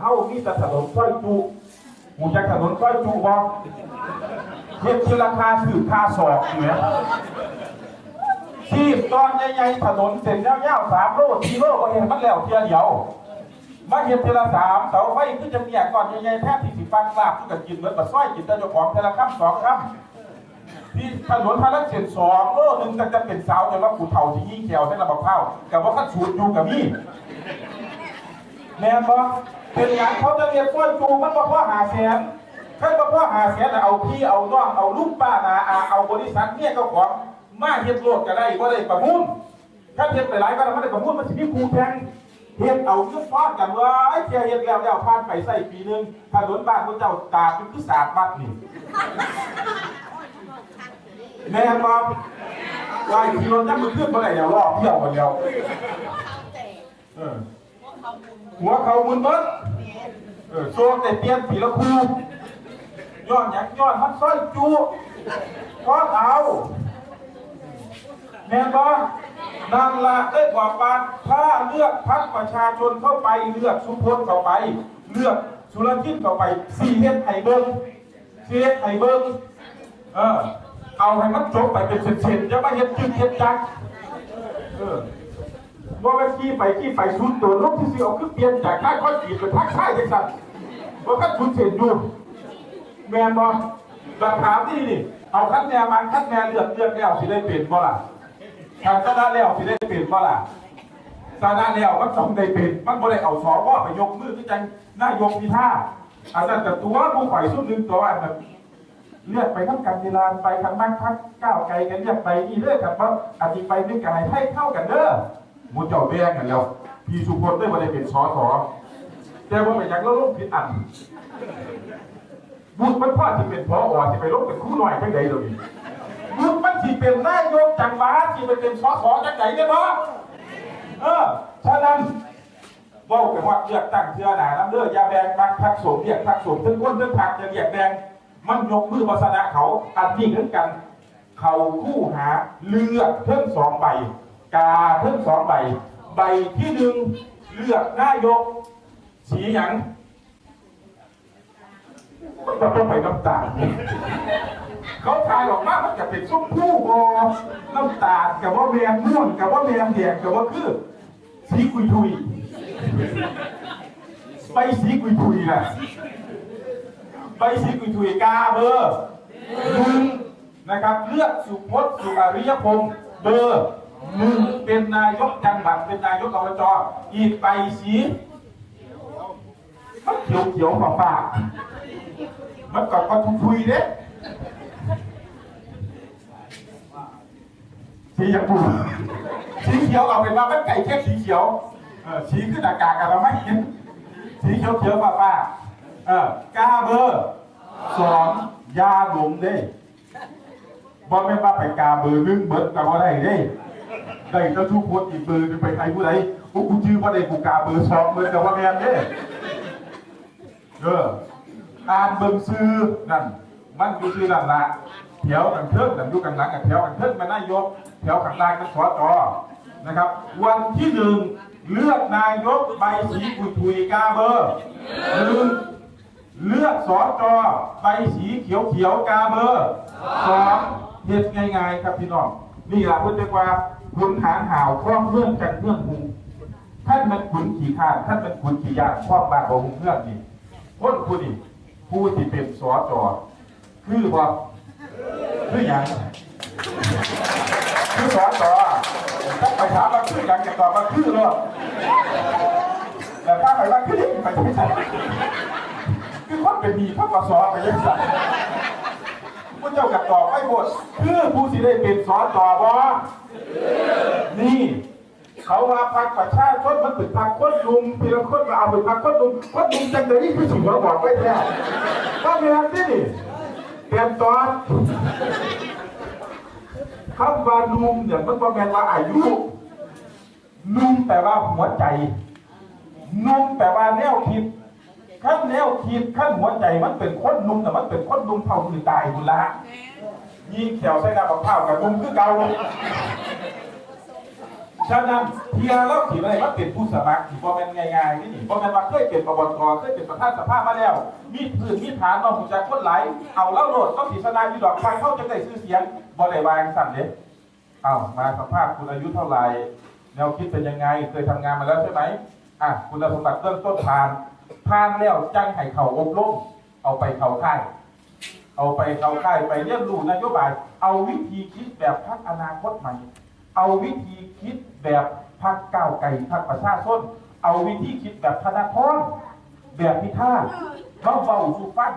เฮามีแต่ถนนซอยจุหูจักถนนซอยจุบ่เฮ็ดที่ราคาถือค่าศอกเนี่ยที่ตอนใหญ่ๆถนนเส้นยาวๆสามโลสี่โลก็เห็นมันแล้วเทียเดียวมาเห็นเทละสามเสาไฟคือจะเมียก่อนใหญ่ๆแทบที่สิฟังลาบคือกันกินเหมือนบัดซ้อยกินแต่เจ้าของเทละคำสองคำที่ถนนพระลักเส้นสองโลหนึ่งก็จะเป็นสาวแต่ว่าผู้เฒ่าที่ยิ่งแขวใช้ระบบข้าวกับว่าขั้นสูตรอยู่กับมี่แม่นบ่ เป็นหยังเขาจะเรียกฟ้อนจูมันบ่พอหาแสนถ้าบ่พอหาแสนน่เอาพี่เอาน้องเอาลูกป้านาอาเอาบริษัทเนี่ยเจ้าของมาเฮ็ดโลดก็ได้บ่ได้ประมูลถ้าเฮ็ดไปหลายก็มันได้ประมูลมันสิมีครูแข่งเฮ็ดเอาเงินฟาดกันว่าไอ้เทียเฮ็ดแล้วแล้วผ่านไปใส่ปีนึงถนนบ้านพระเจ้าตาเป็นคือสาดมัดนี่แม่นบ่ว่าอีกทีรถจักมันขึ้นบ่ได้เดี๋ยวรอบเที่ยวหมดแล้วหัวเขามุนเบิ้ล เออโซ่แต่เปลี่ยนผีละคูย้อนหยังย้อนมันซ้อยจูก้อนเอาแม่นบ่นางละได้กว่าปานถ้าเลือกพักประชาชนเข้าไปเลือกสุพจน์เข้าไป เลือกสุรจิตเข้าไปสี่เฮ็ดไห้เบิ้งสี่เฮ็ดไห้เบิ้งเออเอาให้มันจบไปเป็นเสร็จๆอย่ามาเฮ็ดจึกเฮ็ดจักเออว่ามันขี่ไปขี่ไปชุดตัวลูกที่สิเอาคือเปลี่ยนจากท่าข้อจีบเป็นทักท่ายจังสัน ว่าขั้นชุดเสร็จอยู่แมนบอหลักฐานนี่นี่ เอาขั้นแนวมันขั้นแนวเลือกเลือกแล้วสิได้เปลี่ยนบ่ล่ะทางชนะแล้วสิได้เปลี่ยนบ่ล่ะชนะแล้วมันต้องได้เปลี่ยนมันบ่ได้เอาสอว่าไปยกมือที่จังนายกพิธาอาจารย์แต่ตัวผู้ฝ่ายสุดหนึ่งตัวอันนั้นเลือกไปทั้งกันเวลาไปทางบ้านพักก้าวไกลกันเลือกไปนี่เลือกกันว่าอาจจะไปด้วยกันให้เท่ากันเด้อหมูเจ้าแดงกันแล้วพี่สุพลได้มาได้เป็นสอสอ แต่ว่าไปยังแล้วลงผิดอันบุญมันพ่อที่เป็นพออที่ไปลงเป็นครู่หน่อยจังใดเดี๋ยวนี้บุญมันที่เป็นนายกจังหวัดที่ไปเป็นสอสจังใดเนี่ยเนาะเออฉะนั้นเว่ากันว่าเลือกตั้งเทือหนาน้ำเลือกยาแดงมักพักสมเรียกพักสมทั้งคนทั้งผักจะเรียกแดงมันยกมือมาชนะเขาอันนี้เหมือนกัน เขาคู่หาเลือกเพิ่มสองใบ กาเพิ่มสองใบ ใบที่หนึ่งเลือกนายก สีหยังมันก็ต้องไปน้ำตาลเขาทายออกมามันจะเป็นส้มผู้บอน้ำตาลกับว่าแมงม่วงกับว่าแมงแดงกับว่าคือ สีกุยทุยใบสีกุยทุยนะใบสีกุยทุยกาเบอร์หนึ่งนะครับเลือกสุพจน์สุอริยพงศ์เบอร์หนึ่งเป็นนายกจังหวัดเป็นนายกอบจอีกใบสี มันเขียวเขียวๆฟ้าๆมันก็ก็ทุยทุยเด้สีชมพูสีเขียวเอาเป็นว่ามันไก่แค่สีเขียวเออสีขึ้นอากาศกันเราไม่เห็นสีเขียวเขียวๆฟ้าเออกาเบอร์สองยาหลงเด้บ่แม่นว่าไปกาเบอร์นึงเบิดก็บ่ได้เด้ได้ก็ทุกคนอีกเบอร์นึงไปใครผู้ใดกูกูชื่อว่าได้กูกาเบอร์สองเบอร์ก็ว่าแม่นเด้ เอออ่านเบิ่งซื้อนั่นมันคือชื่อนั่นละแถวกันเทิงกันอยู่กันหลังกันแถวกันเทิงมานายกแถวข้างล่างกันสอจอนะครับ วันที่หนึ่งเลือกนายกใบสีกุยทุยกาเบอร์หนึ่งเลือกสอจอใบสีเขียวเขียวกาเบอร์สองเฮ็ดง่ายๆครับพี่น้องนี่แหละพื่อนเรียกว่าขุนหางห่าวคล้องเพื่อนกันเพื่อนหูท่านมันขุนขี่ข้าท่านมันขุนขี่ยานคล้องบาดของเพื่อนนี่ คนคุณนี่ผู้ที่เป็นสอจอคือว่าคืออย่างคือสอจอถ้าไปถามว่าคืออย่างจะตอบว่าคือหรอแต่ถ้าไปว่าคือไปไม่ใช่คือคนเป็นมีพระกสอไปยังสั่งพระเจ้ากับตอบไม่หมดคือผู้สิได้เป็นสอนต่อบ่นี่ เขาว่าพักประชาชนมันเป็นพักคนลุมเพียงคนมาเอาเป็นพักคนลุมคนลุมจังเลยคือสิ่งเราบอกไว้แท้ก็มีอะไรนี่เตรียมตอนคำว่าลุมเนี่ยมันว่าแมนว่าอายุนุ่มแปลว่าหัวใจนุ่มแปลว่าแนวคิดขั้นแนวคิดขั้นหัวใจมันเป็นคนนุ่มแต่มันเป็นคนนุ่มเท่ามือตายบุละยิงแขวใส่หน้าบักเผากับนุ่มคือเก่า ฉะนั้นเทียร์แล้วถีอะไรว่าเป็นผู้สมัครที่บ่เป็นง่ายๆนี่นี่บ่แม่นว่าเคยเป็นปบกรเคยเป็นประธานสภามาแล้ว มีพื้นมีฐานมาหูจักคนหลเอาแล้วโหลดต้องสีสนาอยู่ดอกไฟเข้าจังได้ชื่อเสียงบ่ได้วางสั่นเด้เอามาสัมภาษณ์คุณอายุเท่าไหร่แนวคิดเป็นยังไงเคยทำงานมาแล้วใช่ไหมอะคุณสมบัติเริ่มต้นผ่านผ่านแล้วจังให้เขาอบรมเอาไปเขาค่าย เอาไปเขาค่ายไปเรียนรู้นโยบาย เอาวิธีคิดแบบพักอนาคตใหม่ เอาวิธีคิดแบบพักก้าวไก่พักประชาชนเอาวิธีคิดแบบธนาธรแบบพิธาเขาเบาสู่ฟัง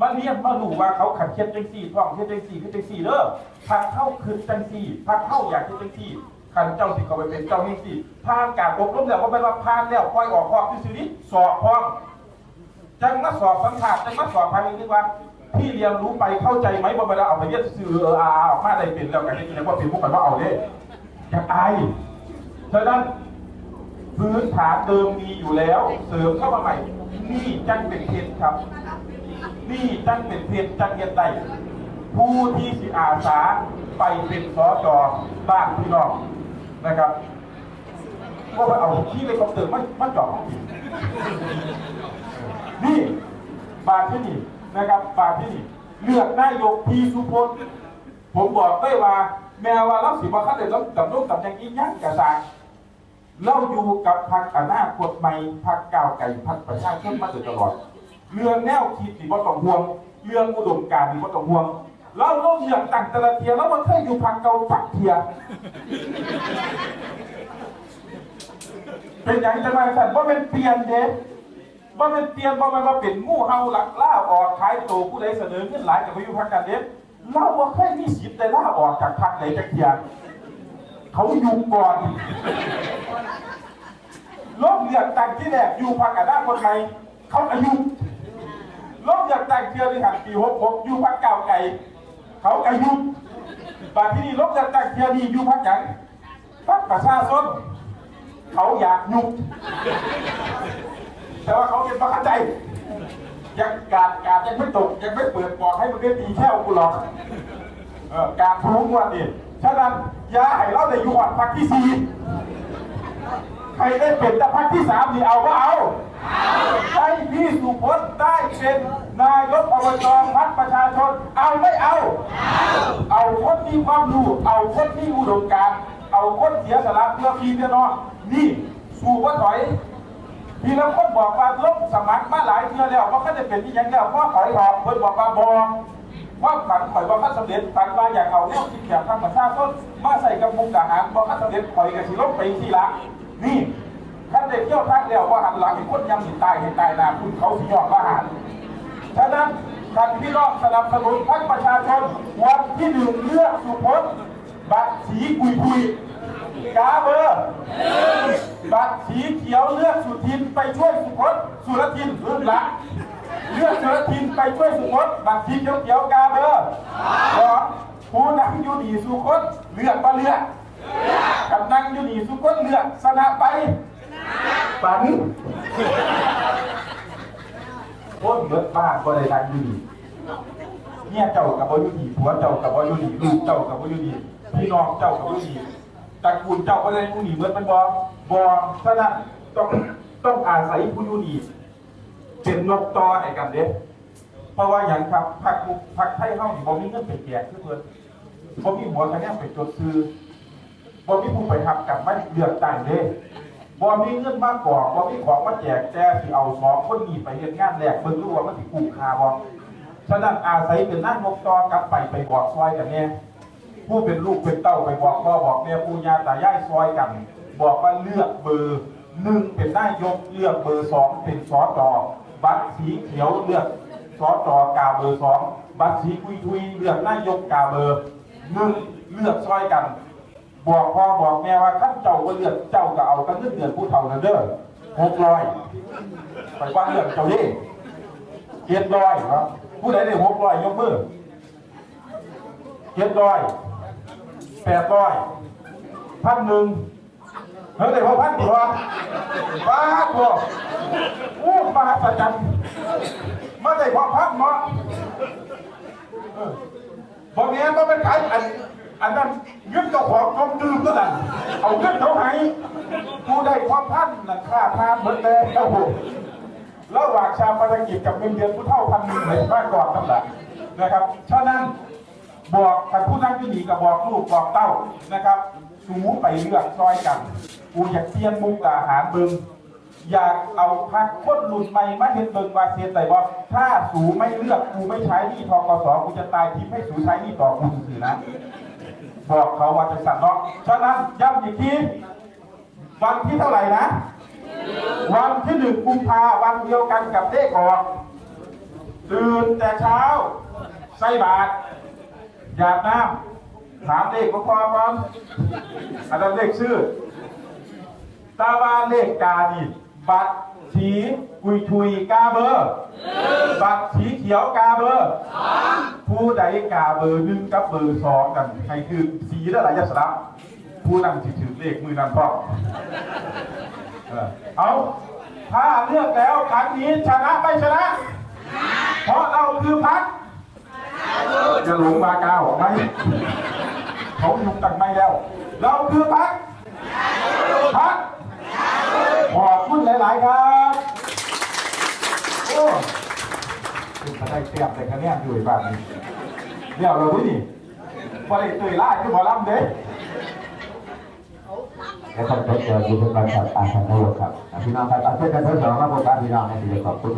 มาเรียนมารู้ว่าเขาขัดเคียนจังสี่ท่องเคียนจังสี่คือจังสี่เด้อพักเข้าคือจังสี่พักเข้าอยากคือจังสี่ขันเจ้าสิเขาไปเป็นเจ้าจังสี่ผ่านการอบรมแล้วว่าเป็นว่าผ่านแล้วปล่อยออกความที่สิริสอบพร้อมจังมาสอบสัมผัสจังมาสอบภายในนี้ว่า พี่เรียนรู้ไปเข้าใจไหมว่าเวลาเอาไปเย็ดซื้ออาออกมาได้เป็นแล้วกันนี่คือว่าเป็นพวกกันว่าเอาเด้อยากอายฉะนั้นพื้นฐานเดิมมีอยู่แล้ว เสริมเข้ามาใหม่ นี่จังเป็นเพชรครับ นี่จังเป็นเพชรจังเย็นใดผู้ที่สิอาสาไปเป็นสอจอบ้านพี่น้องนะครับเพราะว่าเอาที่เลยคอปเตอร์มันมันจอดห้องผิดนี่บาทที่นี่ นะครับบาทที่นี่เลือกนายกทีสุพจน์ผมบอกได้ว่า แม้ว่าเราสิบ่คันได้รับดำรงตำแหน่งอีหยังกระซางเราอยู่กับพรรคอนาคตใหม่พรรคก้าวไกลพรรคประชาชนมาโดยตลอด เรื่องแนวคิดนี่บ่ต้องห่วง เรื่องอุดมการณ์นี่บ่ต้องห่วงเราลงเรื่องต่างแต่ละเทียแล้วมันเคยอยู่พรรคเก่าจักเทียเป็นอย่างจังไรสันว่าเป็นเปลี่ยนเด็ ว่าเป็นเปลี่ยนว่ามันมาเป็นงูเห่าหลักล่าออกขายตัวผู้ใดเสนอเงินหลายกับพายุพักการเด็เราว่าแค่มีสิทธิ์ได้ล่าออกจากพักไหนจากเทียเขาอยู่ก่อนลบเลือกตั้งที่แรกอยู่พักกันได้คนไหนเขาอายุลบเลือกตั้งเทียนหันปีหกหกอยู่พักเก่าไก่เขาอายุบางที่นี่ลบเลือกตั้งเทียนนี่อยู่พักหยังพักประชาชนเขาอยากยุบ แต่ว่าเขาเป็นประคันใจยังการการยังไม่ตกยังไม่เปิดบอกให้มันได้ตีแค่กูหรอกเออการทุงวันนี้ฉะนั้นยาให้เราได้อยู่อันพักที่สี่ใครได้เป็นแต่พักที่สามนี่เอาก็เอาให้พี่สุพจน์ได้เป็นนายกอบจพักประชาชน เอาไม่เอา เอาคนมีความรู้เอาคนที่อุดมการ เอาคนเสียสละเพื่อพี่เพื่อน้องนี่สู้ว่าถอย พี่แล้วคนบอกว่าลบสมัครมาหลายเทื่อแล้วว่าเขาจะเป็นที่ยังแล้วพ่อถอยออกเพิ่นบอกว่าบอว่าฝันข่อยว่าข้าสำเร็จฝันว่าอยากเอาเรื่องที่เกี่ยวกับประชาชนมาใส่กับมุกดาหารบอกข้าสำเร็จข่อยกับสิลบไปทีละนี่ท่านเด็กเที่ยวทักแล้วว่าหันหลังเห็นคนยังหิตายเห็นตายนาคุณเขาสิยอดว่าหันฉะนั้นท่านพี่น้องสนับสนุนพรรคประชาชนวันที่หนึ่งเลือกสุพจน์บัตรสีกุยกุย กาเบอร์บัตรสีเขียวเลือกสุทินไปช่วยสุพจน์สุรทินรุ่นละเลือกสุรทินไปช่วยสุพจน์บัตรสีเขียวเขียวกาเบอร์สองผู้นำอยู่ดีสุพจน์เลือกมาเลือกกำนังอยู่ดีสุพจน์เลือกสนะไปฝันพ้นเบิดบ้านก็ได้ทางดีเนี่ยเจ้ากับบ่อยู่ดีผัวเจ้ากับบ่อยู่ดีลูกเจ้ากับบ่อยู่ดีพี่น้องเจ้ากับบ่อยู่ดี ตระกูลเจ้าก็ได้อยู่ดีเบิดมันบ่บ่ฉะนั้นต้องต้องอาศัยผู้อยู่ดีเป็นนกตอให้กันเด้เพราะว่าอย่างครับพรรคมุกพรรคไทยเฮานี่บ่มีเงินไปแจกคือเพิ่นบ่มีหัวคะแนนไปจดซื้อบ่มีผู้ไปทำกันมาเลือกตั้งเด้บ่มีเงินมากกว่าบ่มีของมาแจกแต่สิเอาสองคนนี้ไปเฮ็ดงานแรกเบิ่งดูว่ามันสิคุ้ค่าบ่ฉะนั้นอาศัยเป็นนั่งนกตอกลับไปไปบอกซอยกันแน่ ผู้เป็นลูกเป็นเต้าไปบอกพ่อบอกแม่ปู่ย่าตายายซอยกัน บอกว่าเลือกเบอร์หนึ่งเป็นนายกเลือกเบอร์สองเป็นสอจอบัตรสีเขียวเลือกสอจอกาเบอร์สองบัตรสีคุยทุยเลือกนายกกาเบอร์หนึ่งเลือกซอยกัน บอกพ่อบอกแม่ว่าขั้นเจ้าก็เลือกเจ้าก็เอากันเงินเดือนผู้เฒ่านั่นเด้อหกร้อยไปว่าเลือกเจ้าดิเจ็ดร้อยครับผู้ใดได้หกร้อยยกมือเจ็ดร้อย แปดร้อยพันหนึ่งเฮ้ยได้พอพันดีวะป้าตัวโอ้มหัศจรรย์มาได้พอพันเนาะบอกเนี้ยมันเป็นขายอันอันนั้นเงินเจ้าของจมดื่มก็นั่นเอาเงินเขาให้กูได้ความพันนั่นค่าทานเหมดแล้วครับผมระหว่างชาวภารกิจกับเงินเดือนผู้เท่าพันหนึ่งในบ้านก่อนนั่นแหละนะครับฉะนั้น บอกกับผู้นั่งที่ดีกับบอกลูกบอกเต้านะครับสูไปเลือกซอยกันกูอยากเตียนมุกดาหารบึงอยากเอาพักคนรุ่นใหม่มาเห็นเบิงว่าเซียนแต่บอกถ้าสูไม่เลือกกูไม่ใช้นี่ทกสกูจะตายทิพให้สูใช้นี่ต่อกูสื่อนะบอกเขาว่าจะสั่นเนาะฉะนั้นย้ำอีกทีวันที่เท่าไหร่นะ วันที่หนึ่งกุมภาวันเดียวกันกับเลขออกตื่นแต่เช้าใส่บาตร หยาดน้ำถามเลขของความก่อนอันนั้นเลขชื่อ ตาวาเลขกาดีบัตรสีกุยทุยกาเบอร์บัตรสีเขียวกาเบอร์ผู้ใดกาเบอร์หนึ่งกับเบอร์สองกันใครคือสีและหลายยศระผู้นำสิถือเลขมือนำพ่อเออเอาถ้าเลือกแล้วครั้งนี้ชนะไม่ชนะ เพราะเราคือพัก จะหลงมาก้าวไหมเขายุกตั้งไม่แล้ว เราคือพักพักขอบคุณหลาย ๆ ครับโอ้คุณจะได้เตรียมแต่คะแนนอยู่แบบนี้เดี๋ยวเราดูนี่พอได้ตุยล่ที่หมอลำเด้และท่านก็เจออยู่เป็นการจัดการทางนายกครับพี่น้องครับเอาเช่นกันทั้งสองมาพบกันพี่น้องในที่เดียวขอบคุณ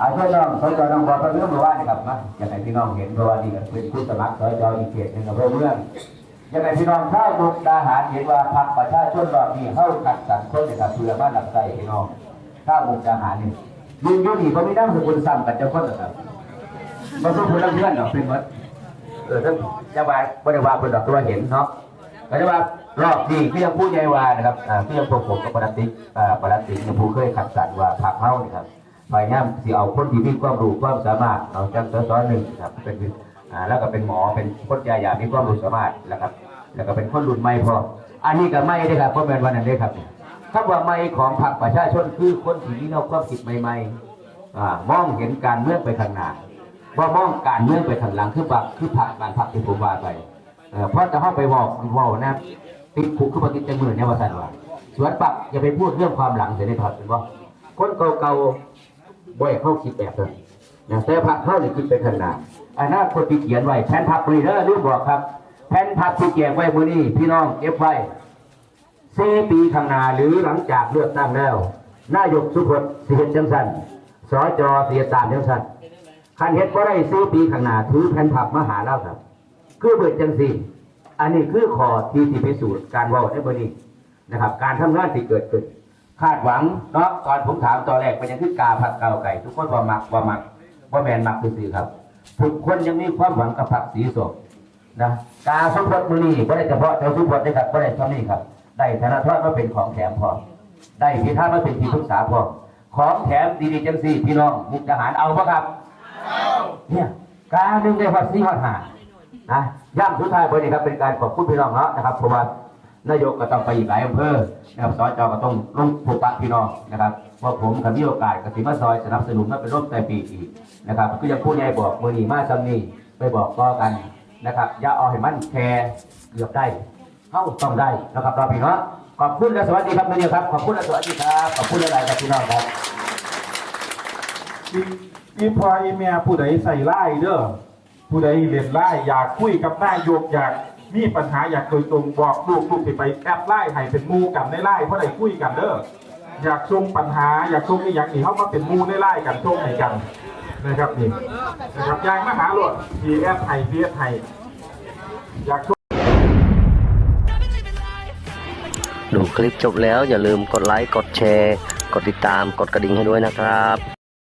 อาช่วยน้องสจน้องบอกเรื่องเมื่อวานะครับนะอยากให้พี่น้องเห็นเพราะว่านี่ก็เป็นผู้สมัครสจอีกเขตหนึ่งกับเรื่องเรื่องอยากให้พี่น้องข้าวมุกดาหารเห็นว่าพรรคประชาชนรอบนี้เข้าขัดสรรคนนะครับเพื่อบ้านหลักใจพี่น้องข้าวมุกดาหารนี่ยืนอยู่นี่ก็ไม่นั่งสกุลซ้ำกันเจ้าคนนะครับมาสู้คนละเพื่อนเนาะเป็นหมดเออท่านจะว่าบริวารเป็นดอกตัวเห็นเนาะก็จะว่ารอบนี้พี่ยังพูดใหญ่ว่านะครับพี่ยังพวกผมกับปรัติปรัติยังผู้เคยขัดสันว่าผักเฮ้านี่ครับ พยายามที่เอาคนที่มีความรู้ความสามารถเอาจังสอนหนึ่งครับเป็นอ่าแล้วก็เป็นหมอเป็นคนยาหยามีความรู้สามารถแล้วครับ แล้วก็เป็นคนรุ่นใหม่พออันนี้ก็ไม่ได้ครับเพราะเป็นวันนั้นได้ครับคำว่าไม่ของพรรคประชาชนคือคนที่มีแนวความคิดใหม่ๆอ่ามองเห็นการเมืองไปข้างหน้าว่ามองการเมืองไปข้างหลังคือพรรคคือพรรคการพรรคที่ผมว่าไปเพราะจะเข้าไปบอกบอกนะติดคุกคือปฏิจจมือเนี่ยว่าสันว่าสวนปักอย่าไปพูดเรื่องความหลังเสียในถอดเป็นว่าคนเก่าๆ บ่อยเข้าคิดแบบนั้นนะแต่พักเข้าเนี่ยคิดไปข้างหน้าอนาคตที่เขียนไว้แผนพักรีเดอร์รีบบอกครับ แผนพักที่เขียนไว้มือนี้พี่น้องเก็บไว้สี่ปีข้างหน้าหรือหลังจากเลือกตั้งแล้วนายกสุพจน์สิเห็นจังสันสจเสียตามจังสันคันเฮ็ดก็ได้สี่ปีข้างหน้าถือแผนพักมหาเราครับ คือเบิดจังสีอันนี้คือข้อที่ที่พิสูจน์การว่าในบนี้นะครับ การทำงานที่เกิดขึ้น คาดหวังเนาะตอนผมถามตอนแรกเป็นยังคือกาผักเก่าไก่ ทุกคนว่ามักว่ามักว่าแมนมักซื่อครับทุกคนยังมีความหวังกับผักสีสดนะกาสุพจน์มือนี้ไม่ได้เฉพาะเจ้าสุพจน์นะครับไม่ได้เท่านี้ครับ ได้ธนาทอดมาเป็นของแถมพอได้พิธามาเป็นที่ปรึกษาพอของแถมดีๆจังสี่พี่น้องมุกทหารเอาปะครับเนี่ยกาหนึ่งได้ภาษีหอดหานะย่ำสุดท้ายไปนี่ครับเป็นการขอบคุณพี่น้องเนาะนะครับเพราะว่า นายกก็ต้องไปอีกหลายอำเภอนะครับสจก็ต้องลงผูกปักพี่น้องนะครับว่าผมกับมีโอกาสกับสิมาซอยสนับสนุนมาเป็นร่วมแต่ปีอีกนะครับก็ยังพูดใหญ่บอกมือนีมาซัมนี่ไปบอกก็กันนะครับอย่าเอาให้มันแคร์เกือบได้เข้าต้องได้นะครับรอพี่เนาะขอบคุณและสวัสดีครับมือนี้ครับขอบคุณและสวัสดีครับขอบคุณหลายๆครับพี่น้องครับอีพออีเมียผู้ใดใส่ไล่เด้อผู้ใดเล่นไล่อยากคุยกับนายกอยาก มีปัญหาอยากโดยตรงบอกลูกลูกสิไปแอดไล่ให้เป็นมูกันในไล่เพราะใดคุยกันเด้ออยากชงปัญหาอยากชงอีหยังนี่เขามาเป็นมูในไล่กันชงให้กันนะครับนี่นะครับยางมาหาโหลดพีเอสไทยพีเอสไทยอยากชงดูคลิปจบแล้วอย่าลืมกดไลค์กดแชร์ กดติดตามกดกระดิ่งให้ด้วยนะครับ